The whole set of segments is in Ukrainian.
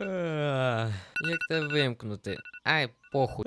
Як те вимкнути? Ай, похуй.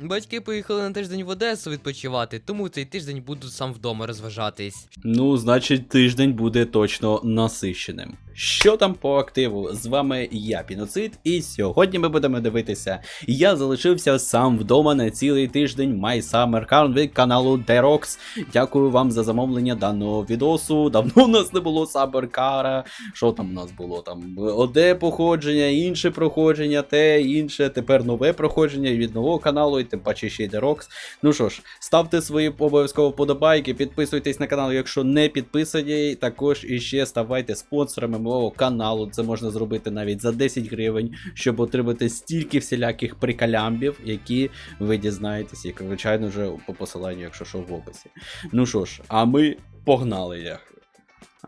Батьки поїхали на тиждень в Одесу відпочивати, тому цей тиждень буду сам вдома розважатись. Ну, значить, тиждень буде точно насищеним. Що там по активу? З вами я, Піноцид, і сьогодні ми будемо дивитися. Я залишився сам вдома на цілий тиждень My Summer Carn від каналу Derox. Дякую вам за замовлення даного відосу. Давно у нас не було Car. Що там у нас було? Там одне походження, інше проходження, те, інше, тепер нове проходження від нового каналу, і тим паче ще й Derox. Ну що ж, ставте свої обов'язково вподобайки, підписуйтесь на канал, якщо не підписані. Також іще ставайте спонсорами мого каналу. Це можна зробити навіть за 10 гривень, щоб отримати стільки всіляких прикалямбів, які ви дізнаєтесь, як звичайно вже по посиланню, якщо що в описі. Ну що ж, а ми погнали. я.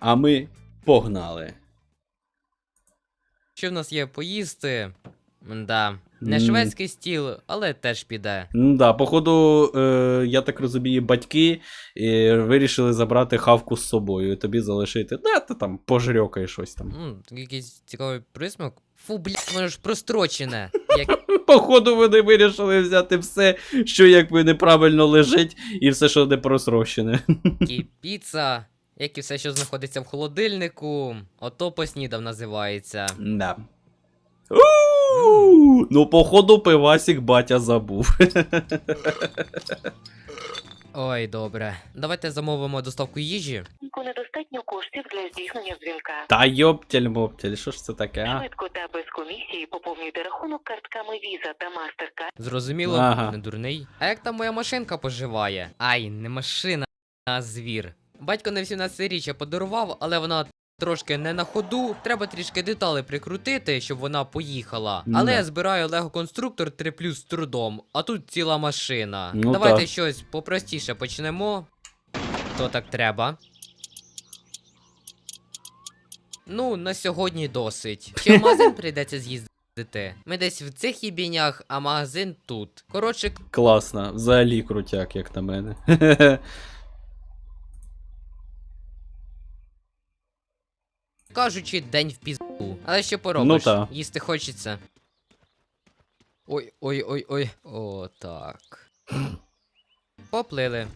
А ми погнали. Що в нас є поїсти? Да. Не шведський стіл, але теж піде. Ну да, походу, е, я так розумію, батьки е, вирішили забрати хавку з собою і тобі залишити. Да, ти там пожрьокай щось там. М, якийсь цікавий присмак. Фу, блядь, воно ж прострочене. Як Походу, вони вирішили взяти все, що якби неправильно лежить, і все, що не просрощене. і піца, як і все, що знаходиться в холодильнику. Ото поснідав називається. Да. У, Ну, походу, пивасік батя забув. Ой, добре. Давайте замовимо доставку їжі. недостатньо коштів для здійснення дзвінка. Та йоптель моптель, що ж це таке, а? Швидко та без комісії поповнюйте рахунок картками Visa та MasterCard. Зрозуміло, Ага. не дурний. А як там моя машинка поживає? Ай, не машина, а звір. Батько не на 18-річчя подарував, але вона трошки не на ходу. Треба трішки деталі прикрутити, щоб вона поїхала. Ну Але я збираю Lego конструктор 3 плюс з трудом, а тут ціла машина. Ну Давайте так. щось попростіше почнемо. То так треба. Ну, на сьогодні досить. Ще в магазин прийдеться з'їздити. Ми десь в цих їбінях, а магазин тут. Коротше, Класно, взагалі крутяк, як на мене. кажучи, день в пізду. Але що Ну поробиш? та. Їсти хочеться. Ой, ой, ой, ой. О, так. Поплили.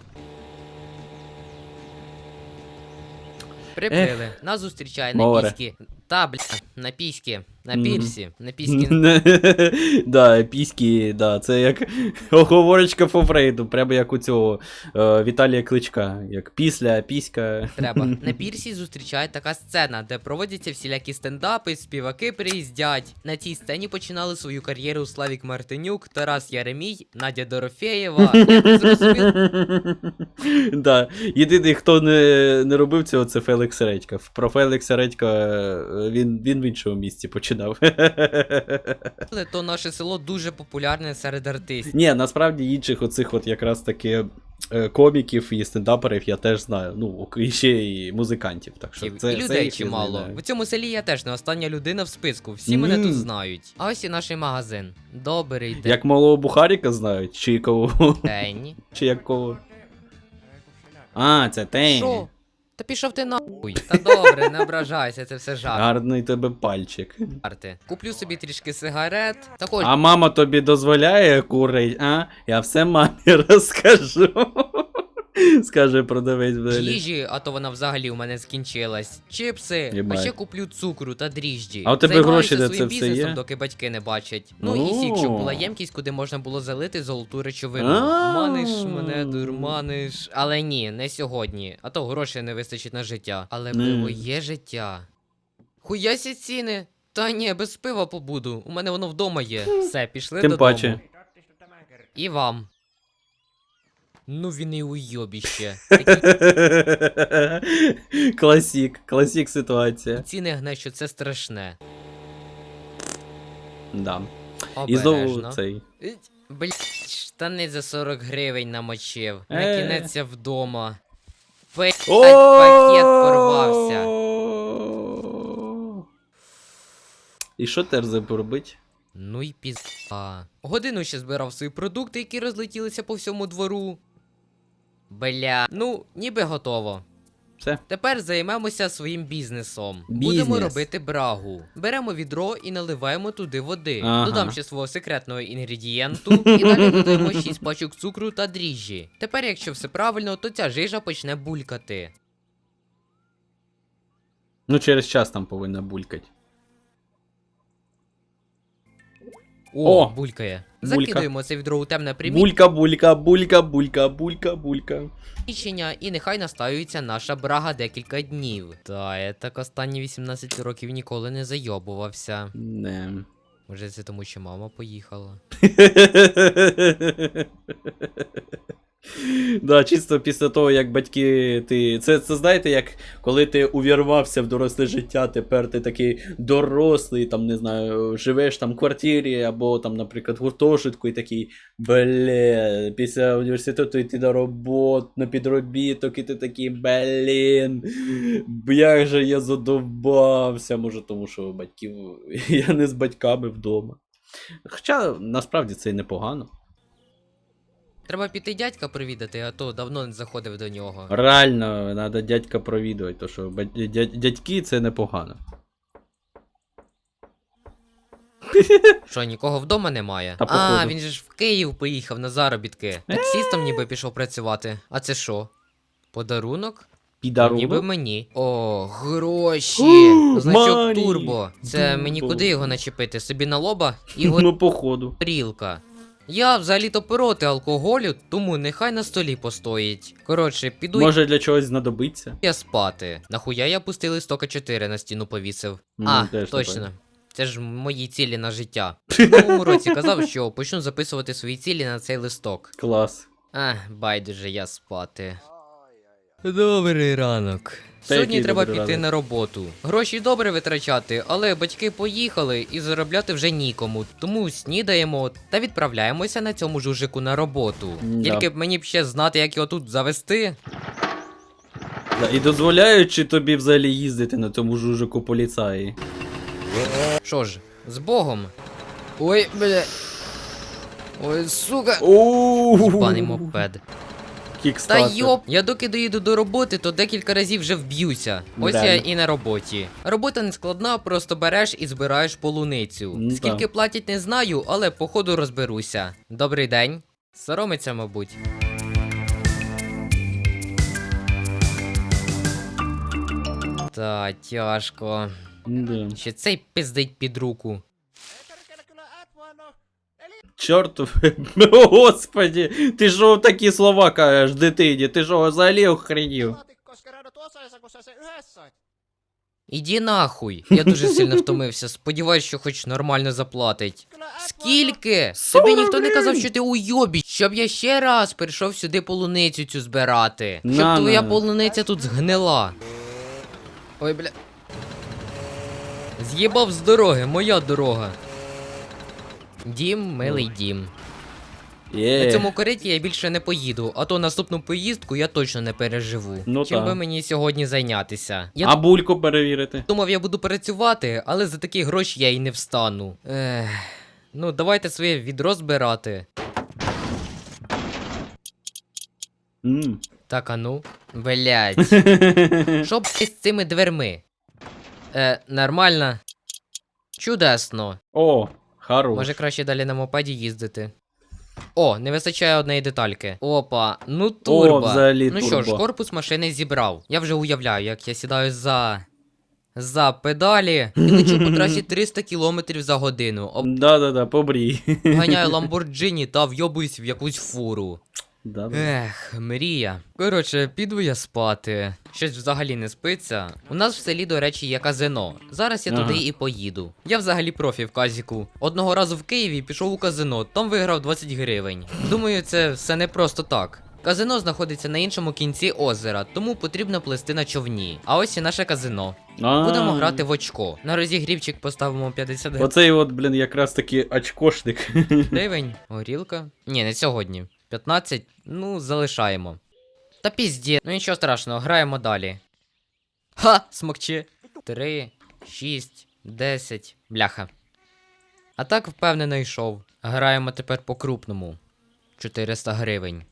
Приплили. Нас зустрічає на море. піськи. Та, бля, на піськи. На пірсі. На піськи. Да, піськи, да, це як оговорочка по Фрейду, прямо як у цього е, Віталія Кличка. Як після, піська. Треба. На пірсі зустрічає така сцена, де проводяться всілякі стендапи, співаки приїздять. На цій сцені починали свою кар'єру Славік Мартинюк, Тарас Яремій, Надя Дорофєєва. Зрозумів. Да. Єдиний, хто не, не робив цього, це Фелікс Редька. Про Фелікса Редька е, він, він в іншому місці починав. Але то наше село дуже популярне серед артистів. Ні, насправді інших оцих от якраз таки е, коміків і стендаперів я теж знаю. Ну, і ще і музикантів. Так що це, і людей я чимало. В цьому селі я теж не остання людина в списку. Всі мене тут знають. А ось і наш магазин. Добрий день. Як малого Бухаріка знають, чи кого, День. чи як кого. А, це Тень. Що? Та пішов ти нахуй. Та добре, не ображайся, це все жарт. Гарний тебе пальчик. Жарти. Куплю собі трішки сигарет. Також А мама тобі дозволяє курить, а? Я все мамі розкажу. Скаже продавець взагалі. їжі, а то вона взагалі у мене скінчилась. Чипси, Єбать. а ще куплю цукру та дріжджі. А у тебе Займаюся гроші своїм це все бізнесом, є? доки батьки не бачать. Ну і О. сік, щоб була ємкість, куди можна було залити золоту речовину. А. Маниш мене, дурманиш. Але ні, не сьогодні. А то грошей не вистачить на життя. Але Не. пиво є життя. Хуясі ціни. Та ні, без пива побуду. У мене воно вдома є. Все, пішли Тим додому. паче. І вам. Ну він і уйобіще. Класік, класік ситуація. Ціни гне, що це страшне. Да. І знову цей. Блять, штани за 40 гривень намочив. На Е. кінець вдома. П'ять пакет порвався. І що терзе поробить? Ну і пізда. Годину ще збирав свої продукти, які розлетілися по всьому двору. Бля, ну, ніби готово. Все. Тепер займемося своїм бізнесом. Бізнес. Будемо робити брагу. Беремо відро і наливаємо туди води. Ага. Додам ще свого секретного інгредієнту і далі додаємо 6 пачок цукру та дріжджі. Тепер, якщо все правильно, то ця жижа почне булькати. Ну, через час там повинна булькать. О, О, булькає. булька. Закидуємо це відро у темне приміщення. Булька, булька, булька, булька, булька, булька. і нехай настаюється наша брага декілька днів. Та я так останні 18 років ніколи не зайобувався. Не. Може це тому, що мама поїхала. Да, чисто після того, як батьки. ти. Це, це знаєте, як коли ти увірвався в доросле життя, тепер ти такий дорослий, там, не знаю, живеш там в квартирі або там, наприклад, в гуртожитку і такий, бле, після університету йти на роботу, на підробіток, і ти такий, блін, як же я задовбався, може, тому що батьків, я не з батьками вдома. Хоча насправді це і непогано. Треба піти дядька привідати, а то давно не заходив до нього. Реально, треба дядька провідувати, то що дядь- дядьки це непогано. Що, нікого вдома немає? Та а, він же ж в Київ поїхав на заробітки. Таксістом ніби пішов працювати. А це що? Подарунок? Підарунок? Ніби мені. О, гроші! Значок турбо. Це мені куди його начепити? Собі на лоба? І Ну, походу. горілка. Я взагалі-то проти алкоголю, тому нехай на столі постоїть. Коротше, піду Може для чогось знадобиться. я спати. Нахуя я пустив листока 4 на стіну повісив? Ну, а, теж точно. Це ж мої цілі на життя. В новому році казав, що почну записувати свої цілі на цей листок. Клас. А, байдуже я спати. Добрий ранок. Та Сьогодні який треба добрий піти ранок? на роботу. Гроші добре витрачати, але батьки поїхали і заробляти вже нікому. Тому снідаємо та відправляємося на цьому жужику на роботу. М-да. Тільки б мені б ще знати, як його тут завести. Да, і дозволяючи тобі взагалі їздити на тому жужику поліцаї. Що ж, з Богом. Ой, бля. Ой, сука. Паний мопед. Та Кікстартер. йоп, я доки доїду до роботи, то декілька разів вже вб'юся. Ось я і на роботі. Робота не складна, просто береш і збираєш полуницю. М, Скільки да. платять, не знаю, але походу розберуся. Добрий день. Соромиться, мабуть. Та тяжко. Да. Ще цей пиздить під руку. Чортов. О, Господі, ти що такі слова кажеш дитині? Ти що взагалі охренів? Іди нахуй. Я дуже сильно втомився. Сподіваюсь, що хоч нормально заплатить. Скільки? Тобі ніхто не казав, що ти уйобіч, щоб я ще раз прийшов сюди полуницю цю збирати. Щоб На, твоя полуниця тут згнила. Ой, бля. З'їбав з дороги, моя дорога. Дім, милий дім. Є. На цьому кориті я більше не поїду, а то наступну поїздку я точно не переживу. Ну Чим та. би мені сьогодні зайнятися? Я А бульку перевірити. Думав, я буду працювати, але за такі гроші я й не встану. Ех. Ну, давайте своє відро збирати. М. Так, а ну. Блять. Що б з цими дверми? Е, нормально. Чудесно. О, хорош. Може краще далі на мопеді їздити. О, не вистачає однієї детальки. Опа, ну турбо. взагалі ну що ж, корпус машини зібрав. Я вже уявляю, як я сідаю за. За педалі і лечу по трасі 300 км за годину. Да-да-да, побрій. Ганяю Ламборджині та вйобуюсь в якусь фуру. Да-да. Ех, мрія. Коротше, піду я спати. Щось взагалі не спиться. У нас в селі, до речі, є казино. Зараз я Ага. туди і поїду. Я взагалі профі в казіку. Одного разу в Києві пішов у казино, там виграв 20 гривень. Думаю, це все не просто так. Казино знаходиться на іншому кінці озера, тому потрібно плести на човні. А ось і наше казино. Будемо грати в очко. На розігрівчик поставимо 50 гривень. Оцей от, блін, якраз таки очкошник. Гривень, горілка. Ні, не сьогодні. 15, ну, залишаємо. Та пізді, ну нічого страшного, граємо далі. Ха! Смокче. 3, 6, 10. Бляха. А так впевнено йшов. Граємо тепер по крупному. 400 гривень.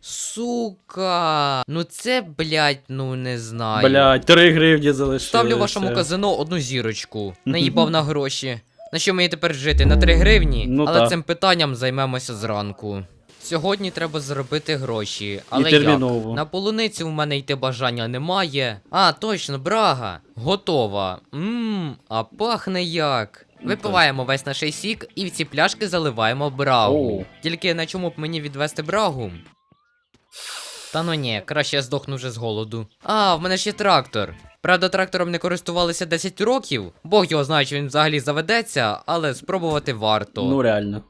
Сука. Ну це, блядь, ну не знаю. Блядь, 3 гривні залишилося. Ставлю вашому казино одну зірочку. Наїбав на гроші. На що мені тепер жити? На 3 гривні? Ну але та. цим питанням займемося зранку. Сьогодні треба заробити гроші. Але терміново. як? На полуниці в мене йти бажання немає. А, точно, брага. Готова. Ммм, а пахне як. Ну, Випиваємо весь наш сік і в ці пляшки заливаємо брагу. Оу. Тільки на чому б мені відвести брагу? Та ну ні, краще я здохну вже з голоду. А, в мене є трактор. Правда, трактором не користувалися 10 років. Бог його знає, чи він взагалі заведеться, але спробувати варто. Ну реально.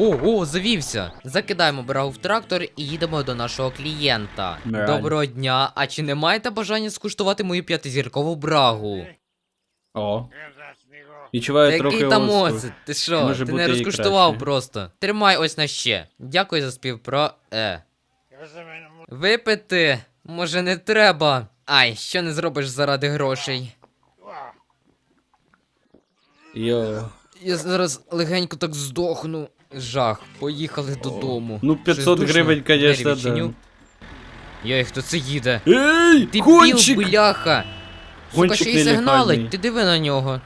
О, о, завівся. Закидаємо брагу в трактор і їдемо до нашого клієнта. Реально. Доброго дня. А чи не маєте бажання скуштувати мою п'ятизіркову брагу? О. Відчуваю Який трохи там оцет? Ти що? Може Ти не розкуштував просто. Тримай ось на ще. Дякую за співпро. Е. Випити? Може не треба. Ай, що не зробиш заради грошей. Йо. Я зараз легенько так здохну. Жах, поїхали додому. Ну, 500 душно. гривень, Двері конечно, відчиню. да. Йой, хто це їде? Ей, Ти кончик! біл, бляха! Сука, Кончик ще й сигналить, ти диви на нього.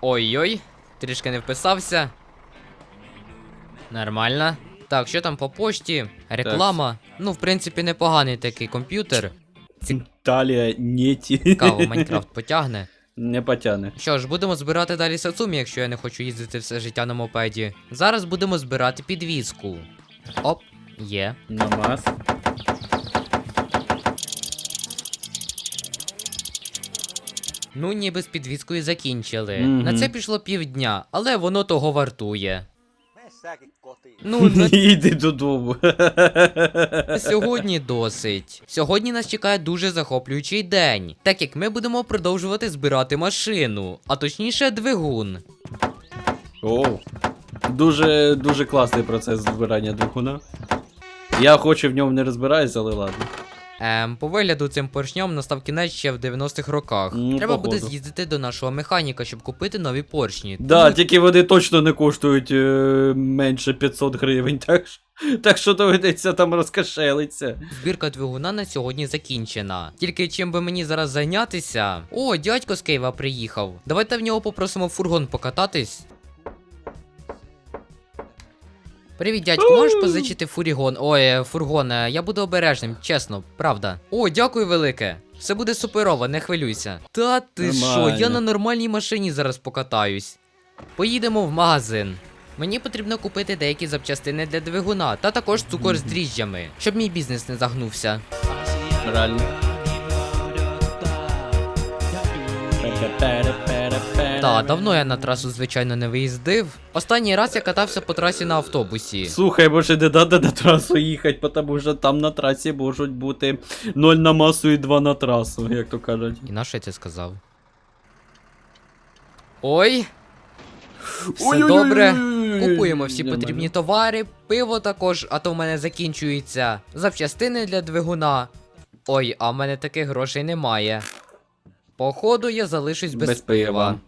Ой-ой, трішки не вписався. Нормально. Так, що там по пошті? Реклама. Ну, в принципі, непоганий такий комп'ютер. Талія неті. Цікаво, Майнкрафт потягне. Не потягне. Що ж, будемо збирати далі Сацумі, якщо я не хочу їздити все життя на мопеді. Зараз будемо збирати підвізку. Оп, є. Намаз. Ну, ніби з підвіскою закінчили. Мгм. На це пішло півдня, але воно того вартує. Ну, на Йди додому. сьогодні досить. Сьогодні нас чекає дуже захоплюючий день, так як ми будемо продовжувати збирати машину, а точніше двигун. Оу. Дуже, дуже класний процес збирання двигуна. Я хоч і в ньому не розбираюсь, але ладно. Ем, по вигляду цим поршням настав кінець ще в 90-х роках. Ну, Треба походу. буде з'їздити до нашого механіка, щоб купити нові поршні. Да, Тому тільки вони точно не коштують е, менше 500 гривень, так, що- так що доведеться там розкошелиться. Збірка двигуна на сьогодні закінчена. Тільки чим би мені зараз зайнятися? О, дядько з Києва приїхав. Давайте в нього попросимо фургон покататись. Привіт, дядько, можеш позичити фурігон? Ой, е, фургон, е, я буду обережним, чесно, правда. О, дякую велике. Все буде суперово, не хвилюйся. Та ти що, Нормально. я на нормальній машині зараз покатаюсь. Поїдемо в магазин. Мені потрібно купити деякі запчастини для двигуна та також цукор з дріжджами, щоб мій бізнес не загнувся. Реально. Та, давно я на трасу, звичайно, не виїздив. Останній раз я катався по трасі на автобусі. Слухай, може не треба на трасу їхати, тому що там на трасі можуть бути 0 на масу і 2 на трасу, як то кажуть. І на що я це сказав? Ой, все добре. Купуємо всі потрібні товари, пиво також, а то в мене закінчується. Запчастини для двигуна. Ой, а в мене таких грошей немає. Походу, я залишусь без, Без пива.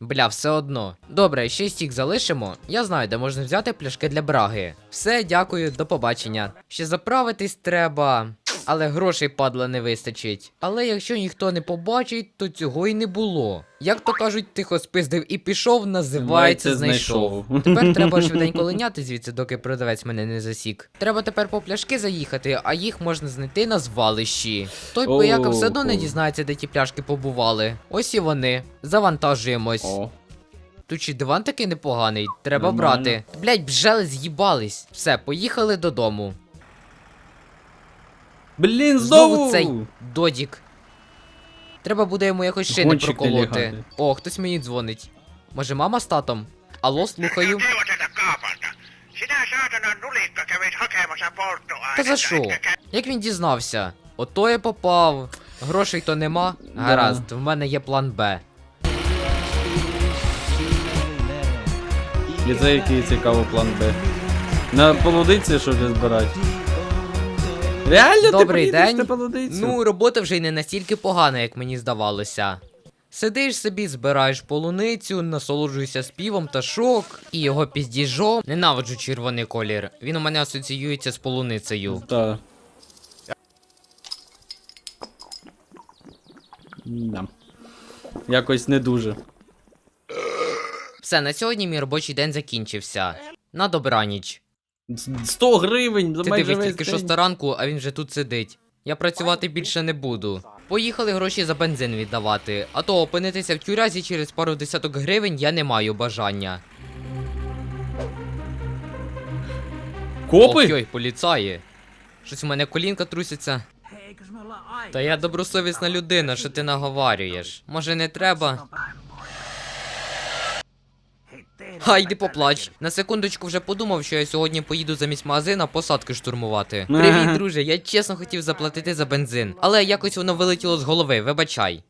Бля, все одно. Добре, ще стік залишимо. Я знаю, де можна взяти пляшки для браги. Все, дякую, до побачення. Ще заправитись треба. Але грошей падла не вистачить. Але якщо ніхто не побачить, то цього й не було. Як то кажуть, тихо спиздив і пішов, називається знайшов. Тепер треба швиденько линяти звідси, доки продавець мене не засік. Треба тепер по пляшки заїхати, а їх можна знайти на звалищі. Той О, пояка все одно не дізнається, де ті пляшки побували. Ось і вони. Завантажуємось. Тут чи диван такий непоганий, треба Нормально. брати. Блять, бжели з'їбались. Все, поїхали додому. Блін, Знову знову! цей додік. Треба буде йому якось шини Гонщик проколоти. О, хтось мені дзвонить. Може, мама з татом? Алло, слухаю. Neuvoteta kaapalta. Sinä saatana nulikka kävit hakemassa polttoainetta. Та за що? etkä kä- Як він дізнався? Ото я попав. Грошей то нема. Гаразд, в мене є план Б. І це який цікавий план Б. На полудиці що не збирати? Реально Добрий ти день. на полудицю? Ну, робота вже й не настільки погана, як мені здавалося. Сидиш собі, збираєш полуницю, насолоджуєшся співом та шок, і його піздіжом. Ненавиджу червоний колір. Він у мене асоціюється з полуницею. Та. Да. Якось не дуже. Все, на сьогодні мій робочий день закінчився. На добраніч. С- 100 гривень за Ти майже дивись весь тільки день. шоста ранку, а він вже тут сидить. Я працювати більше не буду. Поїхали гроші за бензин віддавати, а то опинитися в тюрязі через пару десяток гривень я не маю бажання. Копи? Ой, поліцаї. Щось у мене колінка трусяться. Та я добросовісна людина, що ти наговарюєш. Може не треба? Ха, йди поплач. На секундочку вже подумав, що я сьогодні поїду замість магазина посадки штурмувати. Привіт, друже. Я чесно хотів заплатити за бензин, але якось воно вилетіло з голови, вибачай.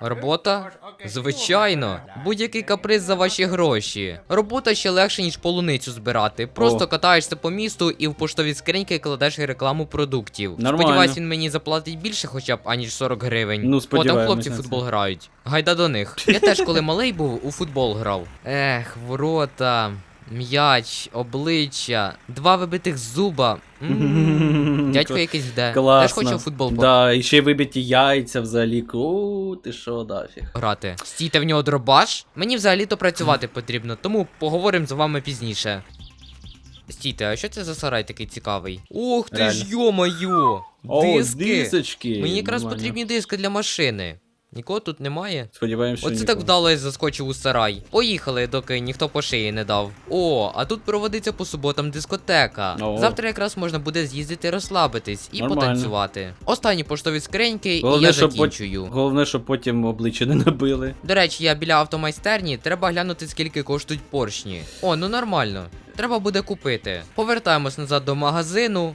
Робота? Звичайно, будь-який каприз за ваші гроші. Робота ще легше, ніж полуницю збирати. Просто О. катаєшся по місту і в поштові скриньки кладеш рекламу продуктів. Нормально. Сподіваюсь, він мені заплатить більше хоча б, аніж 40 гривень. Ну, О, там хлопці в футбол грають. Гайда до них. Я теж, коли малий був, у футбол грав. Ех, ворота, м'яч, обличчя, два вибитих зуба. М. Дядько якийсь. Класно. Теж хоче у футбол Да, і ще й вибиті яйця взагалі. О, ти що, дафіг. грати. Стійте в нього дробаш. Мені взагалі-то працювати потрібно, тому поговоримо з вами пізніше. Стійте, а що це за сарай такий цікавий? Ух ти ж йо-моє! О, Диски! дисочки. Мені якраз Нормально. потрібні диски для машини. Нікого тут немає. Сподіваємось, що Оце так вдало я заскочив у сарай. Поїхали, доки ніхто по шиї не дав. О, а тут проводиться по суботам дискотека. О. Завтра якраз можна буде з'їздити розслабитись і Нормально. потанцювати. Останні поштові скриньки, Головне, і я щоб пот- Головне, щоб потім обличчя не набили. До речі, я біля автомайстерні, треба глянути, скільки коштують поршні. О, ну нормально. Треба буде купити. Повертаємось назад до магазину.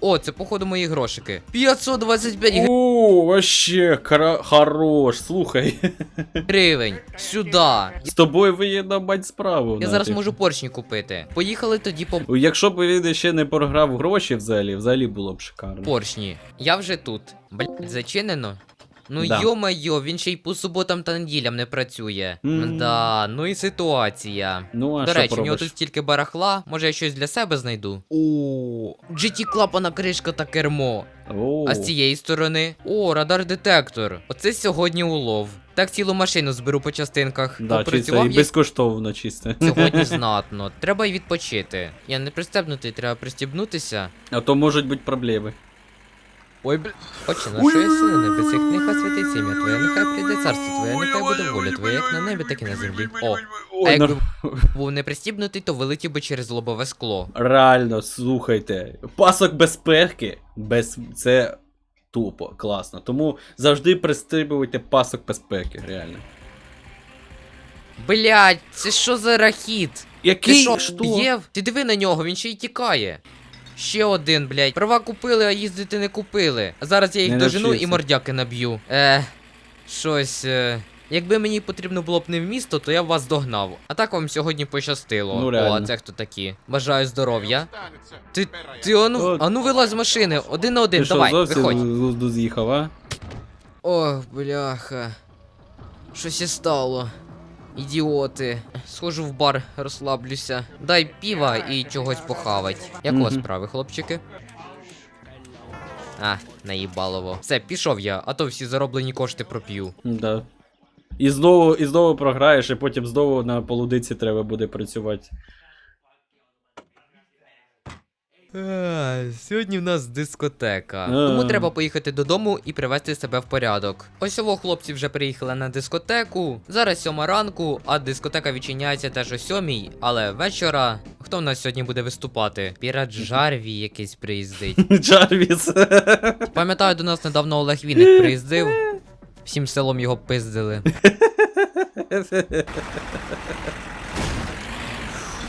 О, це походу мої грошики. 525 О, вообще, кара- хорош, слухай. гривень. Сюди. З тобою виєдна мать справу. Я зараз можу поршні купити. Поїхали тоді по Якщо б він ще не програв гроші взагалі, взагалі було б шикарно. поршні. Я вже тут. Блять, зачинено. Ну Да. йо-майо, він ще й по суботам та неділям не працює. М. Да, ну і ситуація. Ну, а До що речі, у нього тут стільки барахла, може я щось для себе знайду. О, GT клапана кришка та кермо. О, А з цієї сторони. О, радар-детектор. Оце сьогодні улов. Так цілу машину зберу по частинках. да, чисто і безкоштовно чисто. сьогодні знатно. Треба й відпочити. Я не пристебнутий, треба пристібнутися. А то можуть бути проблеми. Ой, бля. Отче, на що я сили небесих, нехай святиться ім'я Твоє, нехай прийде царство Твоє, нехай буде воля Твоя, як на небі, так і на землі. О, а якби був не пристібнутий, то вилетів би через лобове скло. Реально, слухайте. Пасок безпеки. Без... Це тупо, класно. Тому завжди пристрибуйте пасок безпеки, реально. Блять, це що за рахіт? Який? що, Що? б'єв? Ти диви на нього, він ще й тікає. Ще один, блять. Права купили, а їздити не купили. А зараз я їх Не дожену і мордяки наб'ю. Е, щось. Е... Якби мені потрібно було б не в місто, то я б вас догнав. А так вам сьогодні пощастило. Ну, О, а це хто такі? Бажаю здоров'я. Ти. Ти ану, От. ану вилазь з машини, один на один, Ти що, давай, зовсім виходь. з'їхав, а? Ох, бляха. Щось і стало. Ідіоти. Схожу в бар, розслаблюся. Дай піва і чогось похавать. Як у вас справи, хлопчики? А, наїбалово. Все, пішов я, а то всі зароблені кошти проп'ю. Да. І знову, і знову програєш, і потім знову на полудиці треба буде працювати. Сьогодні в нас дискотека. Тому треба поїхати додому і привести себе в порядок. Ось ово хлопці вже приїхали на дискотеку. Зараз сьома ранку, а дискотека відчиняється теж о сьомій, але вечора. Хто в нас сьогодні буде виступати? Пірат Жарві якийсь приїздить. Джарвіс. Пам'ятаю, до нас недавно Олег Вінник приїздив. Всім селом його пиздили.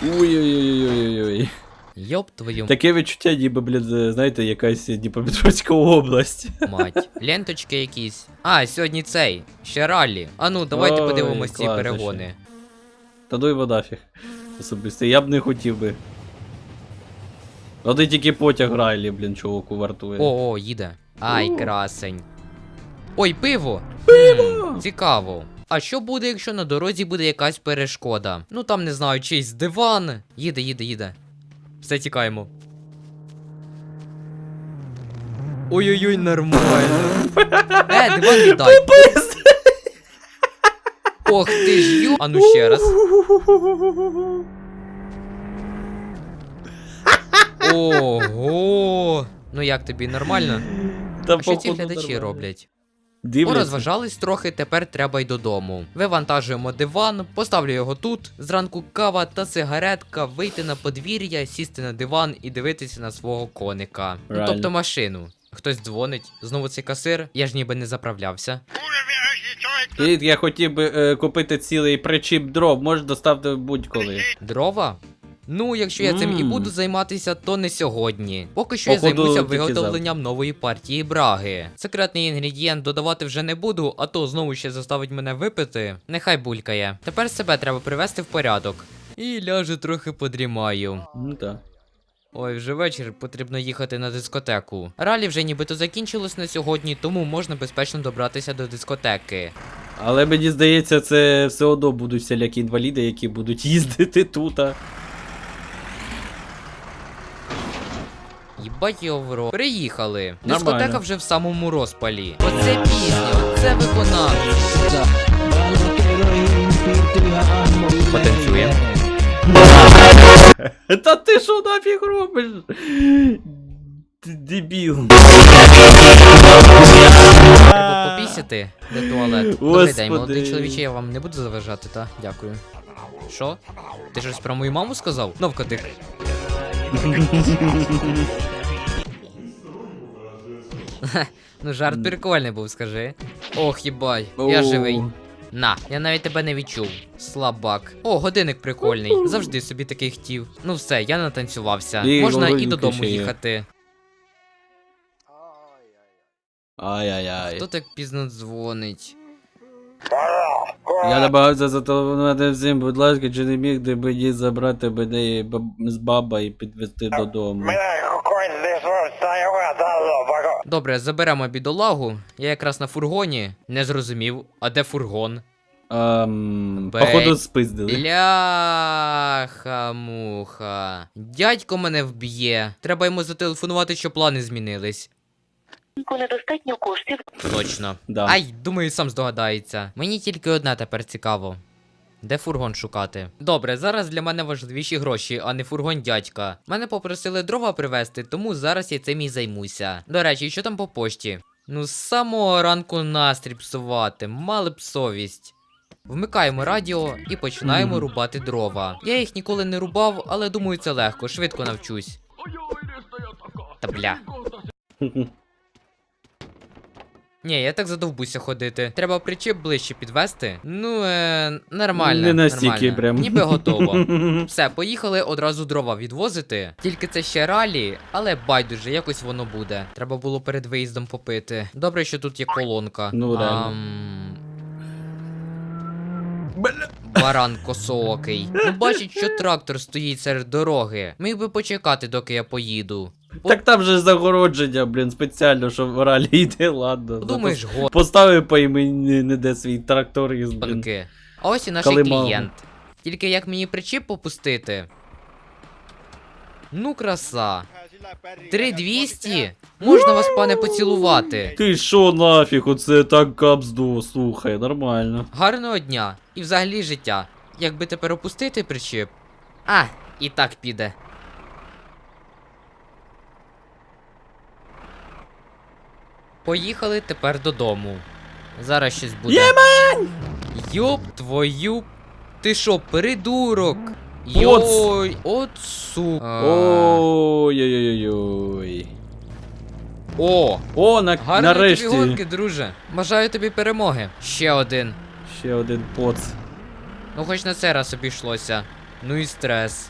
Ой-ой-ой-ой-ой. Йоп твою Таке відчуття, ніби, блін, знаєте, якась Дніпропетровська область. мать. Ленточки якісь. А, сьогодні цей. Ще раллі. А ну, давайте Ой, подивимось ці класно перегони. Та ну і вода фіг. Особисто. Я б не хотів би. Один тільки потяг райлі, блін, чуваку вартує. О, о, їде. Ай, красень. Ой, пиво! Пиво! цікаво. А що буде, якщо на дорозі буде якась перешкода? Ну там не знаю, чийсь диван. Їде, їде, їде. Все тікаємо. Ой-ой-ой, нормально. Е, диван віддай. Ох ти ж ю. А ну ще раз. Ого. Ну як тобі нормально? Та А що ці походу глядачі нормально. роблять? Дивляться. Порозважались трохи, тепер треба й додому. Вивантажуємо диван, поставлю його тут. Зранку кава та сигаретка, вийти на подвір'я, сісти на диван і дивитися на свого коника. Ну, тобто машину. Хтось дзвонить, знову цей касир, я ж ніби не заправлявся. Я хотів би е, купити цілий причіп дров, можеш доставити будь-коли. Дрова? Ну, якщо я цим і буду займатися, то не сьогодні. Поки що Походу, я займуся виготовленням нової партії браги. Секретний інгредієнт додавати вже не буду, а то знову ще заставить мене випити. Нехай булькає. Тепер себе треба привести в порядок. І ляжу трохи подрімаю. Ну так. Ой, вже вечір, потрібно їхати на дискотеку. Ралі вже нібито закінчилось на сьогодні, тому можна безпечно добратися до дискотеки. Але мені здається, це все одно будуть всілякі інваліди, які будуть їздити тут. Їбать його в рот. Приїхали. Нормально. Дискотека вже в самому розпалі. Оце пісня, оце виконавець. Потанцюємо. Та ти що нафіг робиш? Д- Дебіл. Треба попісяти, де туалет. Добрий день, молодий чоловіче, я вам не буду заважати, та? Дякую. Що? Ти щось про мою маму сказав? Навкотик. Ну жарт прикольний був, скажи. Ох, їбай, я живий. На, я навіть тебе не відчув. Слабак. О, годинник прикольний. Завжди собі такий хотів. Ну все, я натанцювався. І Можна і додому їхати. Ай-яй-яй. Хто так пізно дзвонить? Я намагався зателефонувати всім, будь ласка, чи не міг ти мені забрати мене з баба і підвезти додому. Добре, заберемо бідолагу. Я якраз на фургоні. Не зрозумів. А де фургон? Ем, Бей. походу спиздили. Ляха-муха. Дядько мене вб'є. Треба йому зателефонувати, що плани змінились. Недостатньо коштів. Точно. Да. Ай, думаю, сам здогадається. Мені тільки одне тепер цікаво. Де фургон шукати? Добре, зараз для мене важливіші гроші, а не фургон дядька. Мене попросили дрова привезти, тому зараз я цим і займуся. До речі, що там по пошті? Ну, з самого ранку настрій псувати, мали б совість. Вмикаємо радіо і починаємо рубати дрова. Я їх ніколи не рубав, але думаю, це легко, швидко навчусь. Та бля. Ні, я так задовбуся ходити. Треба причіп ближче підвести. Ну, е, нормально. Не настільки прям. Ніби готово. Все, поїхали одразу дрова відвозити. Тільки це ще ралі, але байдуже, якось воно буде. Треба було перед виїздом попити. Добре, що тут є колонка. Ну. Ам, Баран косоокий. Ну бачить, що трактор стоїть серед дороги. Міг би почекати, доки я поїду. Так там же загородження, блін, спеціально, що в ралі йде, ладно. Подумаєш, Запос- Поставив по імені не де свій тракторист, блін. гонки. А ось і наш клієнт. Тільки як мені причіп попустити? Ну, краса. 3200? Можна вас, пане, поцілувати. Ти що нафіг, оце так капздо, слухай, нормально. Гарного дня. І взагалі життя. Якби тепер опустити причіп? А, і так піде. Поїхали тепер додому. Зараз щось буде. Ємень! Йоп твою. Ти що, придурок? Поц. Йой, от су. А. Ой-ой-ой-ой. О, О, на... гарної нарешті. тобі гонки, друже. Бажаю тобі перемоги. Ще один. Ще один поц. Ну хоч на цей раз обійшлося. Ну і стрес.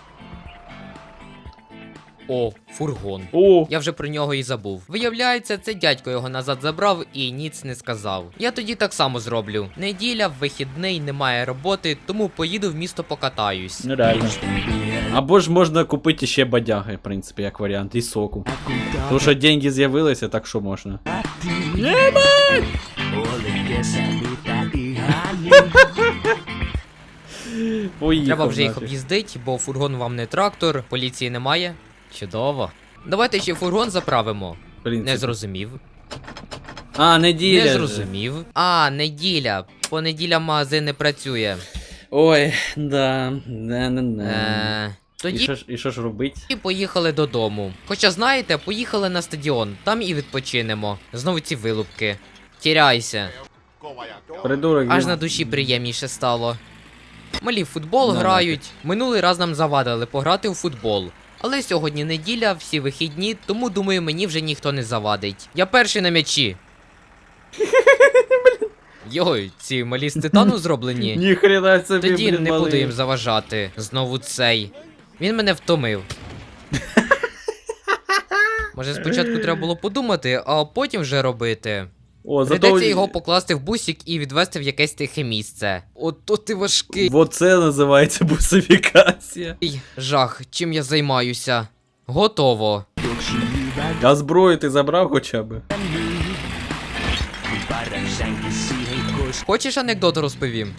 О, фургон. О, Я вже про нього і забув. Виявляється, це дядько його назад забрав і ніц не сказав. Я тоді так само зроблю. Неділя, вихідний, немає роботи, тому поїду в місто покатаюсь. ну реально. Або ж можна купити ще бадяги, в принципі, як варіант, і соку. Тому що деньги з'явилися, так що можна. Поїхав. Треба вже їх об'їздити, бо фургон вам не трактор, поліції немає. Чудово. Давайте ще фургон заправимо. В принципі. Не зрозумів. А, неділя. Не же. зрозумів. А, неділя. Понеділя магазин не працює. Ой, да. Да, да, да. Е, І тоді що ж, і що ж робить? І поїхали додому. Хоча знаєте, поїхали на стадіон, там і відпочинемо. Знову ці вилупки. Тіряйся. Придурок. Аж на душі приємніше стало. Малі в футбол Ну, грають. Минулий раз нам завадили пограти у футбол. Але сьогодні неділя, всі вихідні, тому думаю, мені вже ніхто не завадить. Я перший на м'ячі. Йой, ці малі з титану зроблені. Ніхрена собі, Тоді блін, не буду їм заважати. Знову цей. Він мене втомив. Може, спочатку треба було подумати, а потім вже робити. О, зато... Придеться його покласти в бусик і відвести в якесь тихе місце. Ото ти важкий. Вот це називається бусифікація. Жах, чим я займаюся? Готово. А зброю ти забрав хоча б? Хочеш анекдот розповім?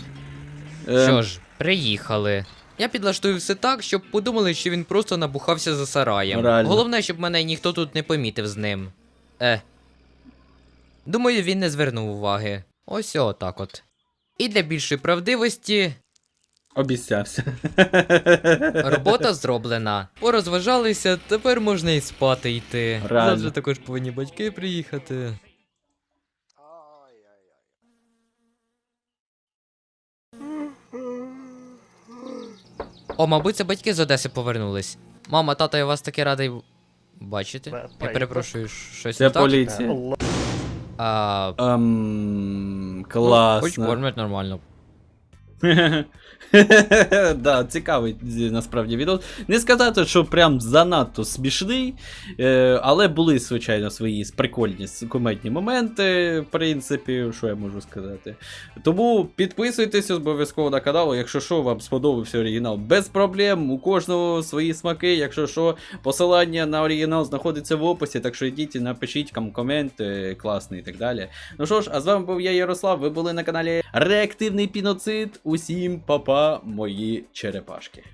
Е, Що ж, приїхали. Я підлаштую все так, щоб подумали, що він просто набухався за сараєм. Реально. Головне, щоб мене ніхто тут не помітив з ним. Е. Думаю, він не звернув уваги. Ось отак от. І для більшої правдивості Обіцявся. робота зроблена. Порозважалися, тепер можна і спати йти. Реально. Завтра також повинні батьки приїхати. О, мабуть, це батьки з Одеси повернулись. Мама, тата, я вас таки радий бачити. Я перепрошую, щось Це не так? поліція. А, Ем, ну, Хоч класно. нормально. да, цікавий насправді відео. Не сказати, що прям занадто смішний, е, але були, звичайно, свої прикольні кумедні моменти, в принципі, що я можу сказати. Тому підписуйтесь обов'язково на канал, якщо що, вам сподобався оригінал без проблем. У кожного свої смаки. Якщо що, посилання на оригінал знаходиться в описі, так що йдіть і напишіть комент, е, класний і так далі. Ну що ж, а з вами був я, Ярослав. Ви були на каналі Реактивний Піноцид. Усім па-па, мої черепашки.